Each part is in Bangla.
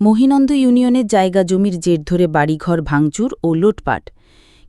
মহিনন্দ ইউনিয়নের জায়গা জমির জের ধরে বাড়িঘর ভাঙচুর ও লুটপাট।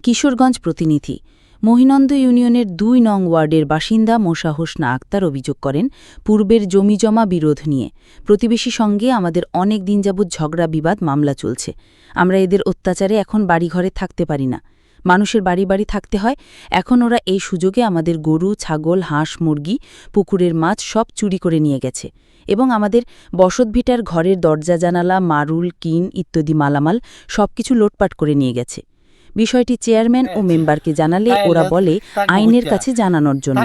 কিশোরগঞ্জ প্রতিনিধি, মহিনন্দ ইউনিয়নের দুই নং ওয়ার্ডের বাসিন্দা মোশা হোসনা আক্তার অভিযোগ করেন, পূর্বের জমিজমা বিরোধ নিয়ে। প্রতিবেশী সঙ্গে আমাদের অনেক দিন যাবৎ ঝগড়া বিবাদ মামলা চলছে। আমরা এদের অত্যাচারে এখন বাড়িঘরে থাকতে পারি না। মানুষের বাড়ি বাড়ি থাকতে হয়। এখন ওরা এই সুযোগে আমাদের গরু, ছাগল, হাঁস, মুরগি, পুকুরের মাছ সব চুরি করে নিয়ে গেছে এবং আমাদের বসতভিটার ঘরের দরজা, জানালা, মারুল কিন ইত্যাদি মালামাল সব কিছু লোটপাট করে নিয়ে গেছে। বিষয়টি চেয়ারম্যান ও মেম্বারকে জানালে ওরা বলে আইনের কাছে জানানোর জন্য।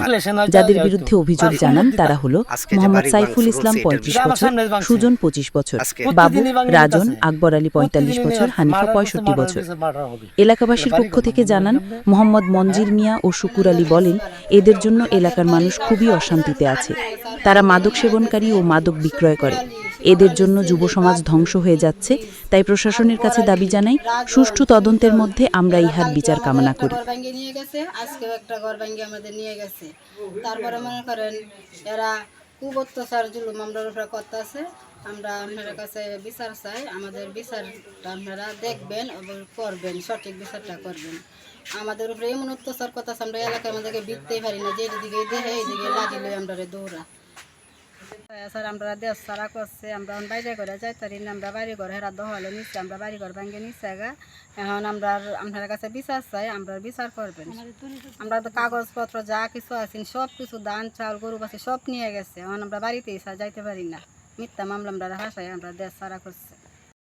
যাদের বিরুদ্ধে অভিযোগ জানান তারা হল মোহাম্মদ সাইফুল ইসলাম পঁয়ত্রিশ বছর সুজন পঁচিশ বছর বাবু রাজন আকবর আলী পঁয়তাল্লিশ বছর হানিফা পঁয়ষট্টি বছর। এলাকাবাসীর পক্ষ থেকে জানান মোহাম্মদ মঞ্জির মিয়া ও শুকুর আলী বলেন এদের জন্য এলাকার মানুষ খুবই অশান্তিতে আছে। তারা মাদক সেবনকারী ও মাদক বিক্রয় করে। এদের জন্য যুব সমাজ ধ্বংস হয়ে যাচ্ছে, তাই প্রশাসনের কাছে দাবি জানাই, সুষ্ঠু তদন্তের মধ্যে আমরা ইহার বিচার কামনা করি। একটা ঘর আমাদের নিয়ে গেছে। তারপরে মনে করেন, এরা খুব জুলুম আমরা উপরে আমরা আপনার কাছে বিচার চাই, আমাদের বিচারটা আপনারা দেখবেন এবং করবেন, সঠিক বিচারটা করবেন। আমাদের উপরে এমন অত্যাচার কথা আমরা এলাকায় আমাদেরকে বিকতেই পারি না, যে দিকে দেখে এইদিকে লাগিলে আমরা দৌড়া স্যার আমরা দেশ সারা করছে আমরা বাইরে করে যাই তারি আমরা বাড়ি ঘরে হেরা দহলে নিচ্ছে আমরা বাড়ি ঘর ভাঙ্গে নিচ্ছে গা এখন আমরা আপনার কাছে বিচার চাই আমরা বিচার করবেন। আমরা তো কাগজপত্র যা কিছু আছেন সব কিছু ধান চাল গরু বাছি সব নিয়ে গেছে। এখন আমরা বাড়িতেই যাইতে পারি না। মিথ্যা মামলা আমরা হাসাই আমরা দেশ সারা করছে।